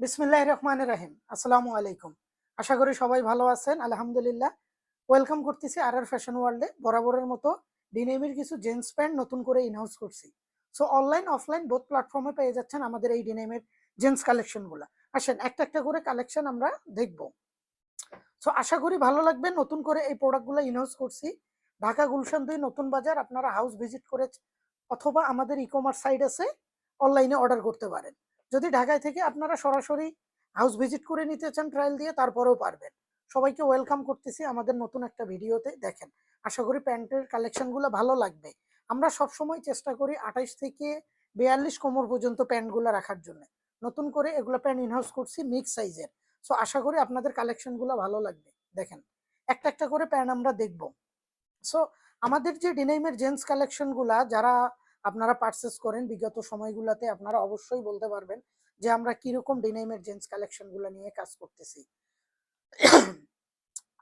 বিসমিল্লাহ রহমান রাহিম। আসসালামু আলাইকুম। আশা করি সবাই ভালো আছেন, আলহামদুলিল্লাহ। ওয়েলকাম করতেছি আর আর ফ্যাশন ওয়ার্ল্ডে, বরাবরের মতো ডিনেমির কিছু জেন্টস প্যান্ট নতুন করে ইনহাউস করছি। সো অনলাইন অফলাইন বোথ প্ল্যাটফর্মে পেয়ে যাচ্ছেন আমাদের এই ডিনেমের জেন্টস কালেকশনগুলো। আসেন, একটা একটা করে কালেকশন আমরা দেখব। সো আশা করি ভালো লাগবে, নতুন করে এই প্রোডাক্টগুলো ইনহাউস করছি। ঢাকা গুলশান দুই নতুন বাজার, আপনারা হাউস ভিজিট করে অথবা আমাদের ই কমার্স সাইট আছে অনলাইনে অর্ডার করতে পারেন। যদি ঢাকায় থেকে আপনারা সরাসরি হাউস ভিজিট করে নিতে চান ট্রায়াল দিয়ে, তারপরেও পারবেন। সবাইকে ওয়েলকাম করতেছি আমাদের নতুন একটা ভিডিওতে, দেখেন। আশা করি প্যান্টের কালেকশনগুলো ভালো লাগবে। আমরা সব সময় চেষ্টা করি আঠাইশ থেকে বিয়াল্লিশ কোমর পর্যন্ত প্যান্টগুলো রাখার জন্য। নতুন করে এগুলো প্যান্ট ইনহাউস করছি মিক্স সাইজের সো আশা করি আপনাদের কালেকশনগুলো ভালো লাগবে। দেখেন, একটা একটা করে প্যান্ট আমরা দেখব। সো আমাদের যে ডিনাইমের জেন্টস কালেকশনগুলা যারা আপনারা পার্সেস করেন, বিগত সময়গুলোতে আপনারা অবশ্যই বলতে পারবেন যে আমরা কীরকম ডিনাইমের জেন্টস কালেকশনগুলো নিয়ে কাজ করতেছি।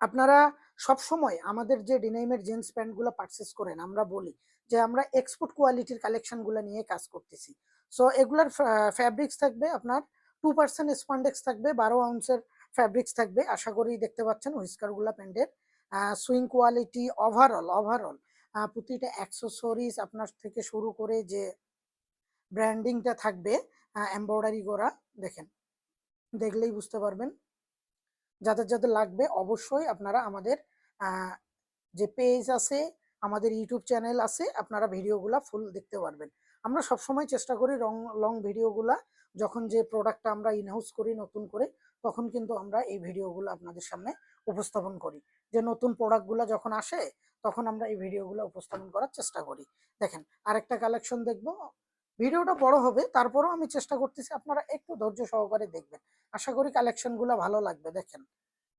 আপনারা সব সময় আমাদের যে ডিনাইমের জেন্টস প্যান্টগুলো পারচেস করেন, আমরা বলি যে আমরা এক্সপোর্ট কোয়ালিটির কালেকশনগুলো নিয়ে কাজ করতেছি। সো এগুলার ফ্যাব্রিক্স থাকবে আপনার টু পার্সেন্ট স্পন্ডেক্স থাকবে, বারো আউন্সের ফ্যাব্রিক্স থাকবে। আশা করি দেখতে পাচ্ছেন হুইস্কারগুলা প্যান্টের সুইং কোয়ালিটি ওভারঅল ওভারঅল প্রতিটা অ্যাক্সেসরিজ আপনার থেকে শুরু করে যে ব্র্যান্ডিংটা থাকবে এমব্রয়ডারি করা, দেখেন। দেখলেই বুঝতে পারবেন। যাদের যাদের লাগবে অবশ্যই আপনারা আমাদের যে পেজ আছে, আমাদের ইউটিউব চ্যানেল আছে, আপনারা ভিডিওগুলা ফুল দেখতে পারবেন। আমরা সবসময় চেষ্টা করি রং লং ভিডিওগুলা, যখন যে প্রোডাক্টটা আমরা ইনহাউস করি, নতুন করে, তখন কিন্তু আমরা এই ভিডিওগুলো আপনাদের সামনে উপস্থাপন করি। যে নতুন প্রোডাক্টগুলো যখন আসে তখন আমরা এই ভিডিওগুলো উপস্থাপন করার চেষ্টা করি। দেখেন, আরেকটা কালেকশন দেখব। ভিডিওটা বড় হবে, তারপরেও আমি চেষ্টা করতেছি আপনারা একটু ধৈর্য সহকারে দেখবেন। আশা করি কালেকশনগুলো ভালো লাগবে, দেখেন।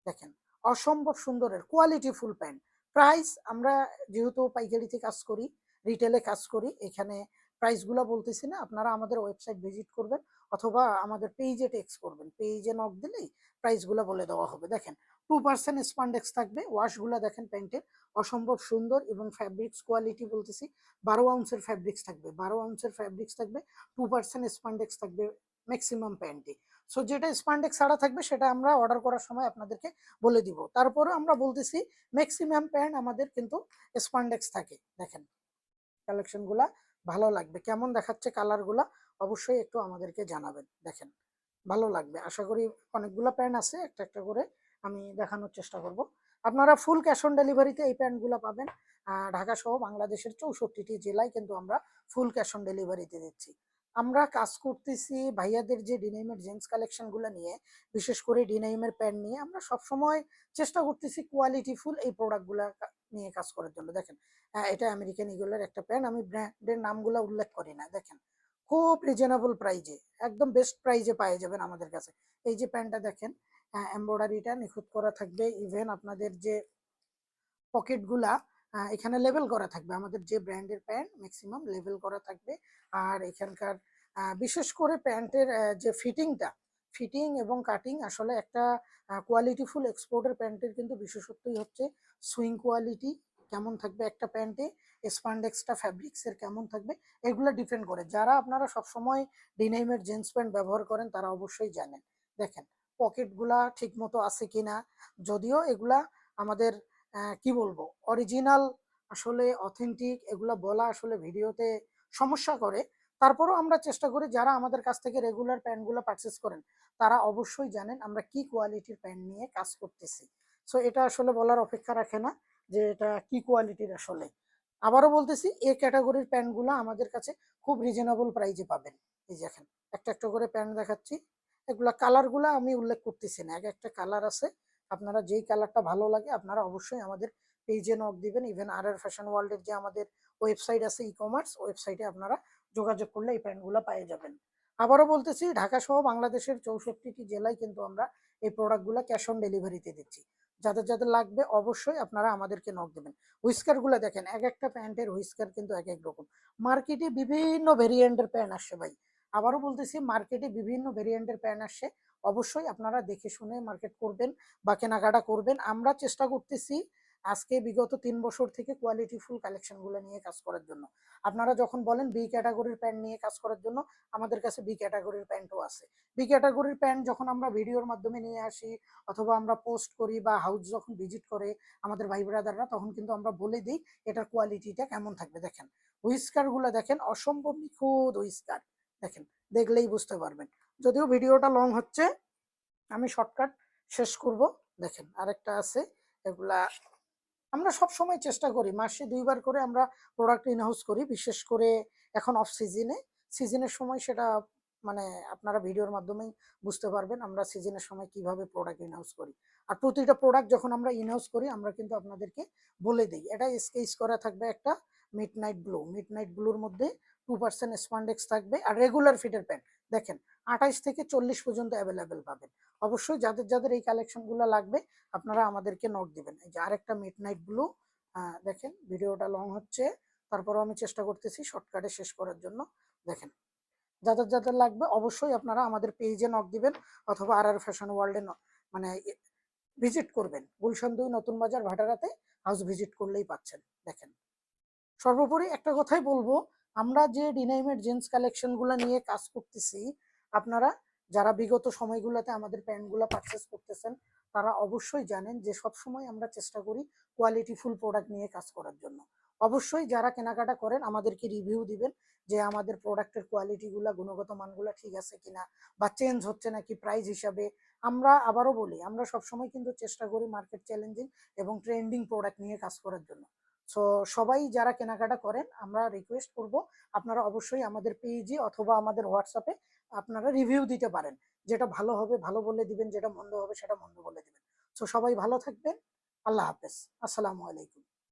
দেখেন, অসম্ভব সুন্দরের কোয়ালিটি ফুল প্যান্ট প্রাইস আমরা যেহেতু পাইকারিতে কাজ করি রিটেলে কাজ করি, এখানে প্রাইসগুলো বলতেছি না, আপনারা আমাদের ওয়েবসাইট ভিজিট করবেন অথবা আমাদের পেজে টেক্স করবেন। পেজে নক দিলেই প্রাইসগুলো বলে দেওয়া হবে। দেখেন টু পার্সেন্ট স্পান্ডেক্স থাকবে। ওয়াশগুলো দেখেন প্যান্টের অসম্ভব সুন্দর এবং ফ্যাব্রিক্স কোয়ালিটি বলতেছি, বারো আউন্সের ফ্যাব্রিক্স থাকবে, বারো আউন্সের ফ্যাব্রিক্স থাকবে টু পার্সেন্ট স্পান্ডেক্স থাকবে ম্যাক্সিমাম প্যান্টে সো যেটা স্পান্ডেক্স ছাড়া থাকবে, সেটা আমরা অর্ডার করার সময় আপনাদেরকে বলে দিব। তারপরে আমরা বলতেছি ম্যাক্সিমাম প্যান্ট আমাদের কিন্তু স্পান্ডেক্স থাকে। দেখেন কালেকশনগুলা ভালো লাগবে। কেমন দেখাচ্ছে কালারগুলা অবশ্যই একটু আমাদেরকে জানাবেন। দেখেন, ভালো লাগবে। আশা করি অনেকগুলো প্যান্ট আছে, একটা একটা করে আমি দেখানোর চেষ্টা করব। আপনারা ফুল ক্যাশ অন ডেলিভারিতে এই প্যান্টগুলো পাবেন। ঢাকা সহ বাংলাদেশের চৌষট্টিটি জেলায় কিন্তু আমরা ফুল ক্যাশ অন ডেলিভারিতে দিচ্ছি। আমরা কাজ করতেছি ভাইয়াদের যে ডিনাইমের জেন্টস কালেকশনগুলো নিয়ে, বিশেষ করে ডিনাইমের প্যান্ট নিয়ে। আমরা সবসময় চেষ্টা করতেছি কোয়ালিটি ফুল এই প্রোডাক্টগুলো নিয়ে কাজ করার জন্য। দেখেন এটা আমেরিকান ইগুলার একটা প্যান্ট আমি ব্র্যান্ডের নামগুলো উল্লেখ করি না। দেখেন, খুব রিজনেবল প্রাইজে একদম বেস্ট প্রাইজে পাওয়া যাবেন আমাদের কাছে। এই যে প্যান্টটা দেখেন এমব্রয়ডারিটা নিখুঁত করা থাকবে। ইভেন আপনাদের যে পকেটগুলা এখানে লেভেল করা থাকবে। আমাদের যে ব্র্যান্ডের প্যান্ট ম্যাক্সিমাম লেভেল করা থাকবে। আর এখানকার বিশেষ করে প্যান্টের যে ফিটিংটা ফিটিং এবং কাটিং আসলে একটা কোয়ালিটিফুল এক্সপোর্টের প্যান্টের কিন্তু বিশেষত্বই হচ্ছে সুইং কোয়ালিটি কেমন থাকবে একটা প্যান্টে স্পান্ডেক্সটা ফ্যাব্রিক্সের কেমন থাকবে, এগুলো ডিপেন্ড করে। যারা আপনারা সবসময় ডিনাইমের জিন্স প্যান্ট ব্যবহার করেন, তারা অবশ্যই জানেন। দেখেন পকেটগুলা ঠিক মতো আছে কিনা, যদিও এগুলা আমাদের কি বলব অরিজিনাল আসলে অথেন্টিক এগুলা বলা আসলে ভিডিওতে সমস্যা করে। তারপরও আমরা চেষ্টা করি যারা আমাদের কাছ থেকে রেগুলার প্যান্টগুলো পারচেস করেন, তারা অবশ্যই জানেন আমরা কি কোয়ালিটির প্যান্ট নিয়ে কাজ করতেছি। সো এটা আসলে বলার অপেক্ষা রাখে না যে এটা কি কোয়ালিটির আসলে। আবারও বলতেছি, এ ক্যাটাগরির প্যান্টগুলো আমাদের কাছে খুব রিজনেবল প্রাইজে পাবেন। এই দেখেন, একটা একটা করে প্যান্ট দেখাচ্ছি। এগুলা কালারগুলো আমি উল্লেখ করতেছি না। এক একটা কালার আছে, আপনারা যেই কালারটা ভালো লাগে, আপনারা অবশ্যই আমাদের পেজে নক দিবেন। ইভেন আর আর ফ্যাশন ওয়ার্ল্ডের যে আমাদের ওয়েবসাইট আছে ই কমার্স ওয়েবসাইটে আপনারা যোগাযোগ করলে এই প্যান্টগুলো পেয়ে যাবেন। আবারও বলতেছি, ঢাকা সহ বাংলাদেশের চৌষট্টিটি জেলায় কিন্তু আমরা এই প্রোডাক্টগুলো ক্যাশ অন ডেলিভারিতে দিচ্ছি। যাদের যাদের লাগবে, অবশ্যই আপনারা আমাদেরকে নক দেবেন। হুইস্কারগুলো দেখেন, এক একটা প্যান্টের হুইস্কার কিন্তু এক এক রকম। মার্কেটে বিভিন্ন ভেরিয়েন্টের প্যান্ট আসছে ভাই। আবারও বলতেছি মার্কেটে বিভিন্ন ভেরিয়েন্টের প্যান্ট আসে। অবশ্যই আপনারা দেখে শুনে মার্কেট করবেন বা কেনাকাটা করবেন। আমরা চেষ্টা করতেছি আজকে বিগত তিন বছর থেকে কোয়ালিটি ফুল কালেকশনগুলো নিয়ে কাজ করার জন্য। আপনারা যখন বলেন বি ক্যাটাগরির প্যান্ট নিয়ে কাজ করার জন্য, আমাদের কাছে বি ক্যাটাগরির প্যান্টও আছে। বি ক্যাটাগরির প্যান্ট যখন আমরা ভিডিওর মাধ্যমে নিয়ে আসি, অথবা আমরা পোস্ট করি বা হাউস যখন ভিজিট করে আমাদের ভাই ব্রাদাররা তখন কিন্তু আমরা বলে দিই এটার কোয়ালিটিটা কেমন থাকবে। দেখেন হুইস্কারগুলো দেখেন, অসম্ভব নিখুঁত হুইস্কার দেখেন, দেখলেই বুঝতে পারবেন। যদিও ভিডিওটা লং হচ্ছে, আমি শর্টকাট শেষ করব। দেখেন, আরেকটা আছে, এগুলা আমরা সব সময় চেষ্টা করি, মাসে দুইবার করে আমরা প্রোডাক্ট ইনহাউস করি, বিশেষ করে এখন অফ সিজনে সিজনের সময় সেটা মানে আপনারা ভিডিওর মাধ্যমেই বুঝতে পারবেন আমরা সিজনের সময় কীভাবে প্রোডাক্ট ইনহাউস করি। আর প্রতিটা প্রোডাক্ট যখন আমরা ইনহাউস করি, আমরা কিন্তু আপনাদেরকে বলে দিই। এটা স্কেচ করা থাকবে একটা midnight blue midnight ব্লুর মধ্যে টু পার্সেন্ট স্পান্ডেক্স থাকবে আর রেগুলার ফিটের প্যান্ট দেখেন আঠাইশ থেকে চল্লিশ পর্যন্ত অ্যাভেলেবেল পাবেন। অবশ্যই যাদের যাদের এই কালেকশনগুলো লাগবে, আপনারা আমাদেরকে নোট দিবেন। এই যে আরেকটা মিড নাইট ব্লু দেখেন ভিডিওটা লং হচ্ছে, তারপরেও আমি চেষ্টা করতেছি শর্টকাটে শেষ করার জন্য। দেখেন, যাদের যাদের লাগবে অবশ্যই আপনারা আমাদের পেজে নক দিবেন অথবা আর আর ফ্যাশন ওয়ার্ল্ডে মানে ভিজিট করবেন। গুলশান দুই নতুন বাজার ভাটারাতে হাউস ভিজিট করলেই পাচ্ছেন। দেখেন, সর্বোপরি একটা কথাই বলব আমরা যে ডিনাইমের জেন্টস কালেকশনগুলো নিয়ে কাজ করতেছি, আপনারা যারা বিগত সময়গুলোতে আমাদের প্যান্টগুলো পারচেস করতেছেন, তারা অবশ্যই জানেন যে সব সময় আমরা চেষ্টা করি কোয়ালিটি ফুল প্রোডাক্ট নিয়ে কাজ করার জন্য। অবশ্যই যারা কেনাকাটা করেন, আমাদেরকে রিভিউ দিবেন যে আমাদের প্রোডাক্টের কোয়ালিটিগুলো গুণগত মানগুলো ঠিক আছে কিনা বা চেঞ্জ হচ্ছে নাকি প্রাইস হিসাবে। আমরা আবারও বলি, আমরা সবসময় কিন্তু চেষ্টা করি মার্কেট চ্যালেঞ্জিং এবং ট্রেন্ডিং প্রোডাক্ট নিয়ে কাজ করার জন্য। সো সবাই যারা কেনাকাটা করেন, আমরা রিকোয়েস্ট করব আপনারা অবশ্যই আমাদের পেজে অথবা আমাদের হোয়াটসঅ্যাপে আপনারা রিভিউ দিতে পারেন। যেটা ভালো হবে, ভালো বলে দিবেন, যেটা মন্দ হবে, সেটা মন্দ বলে দিবেন। সো সবাই ভালো থাকবেন। আল্লাহ হাফেজ। আসসালামু আলাইকুম।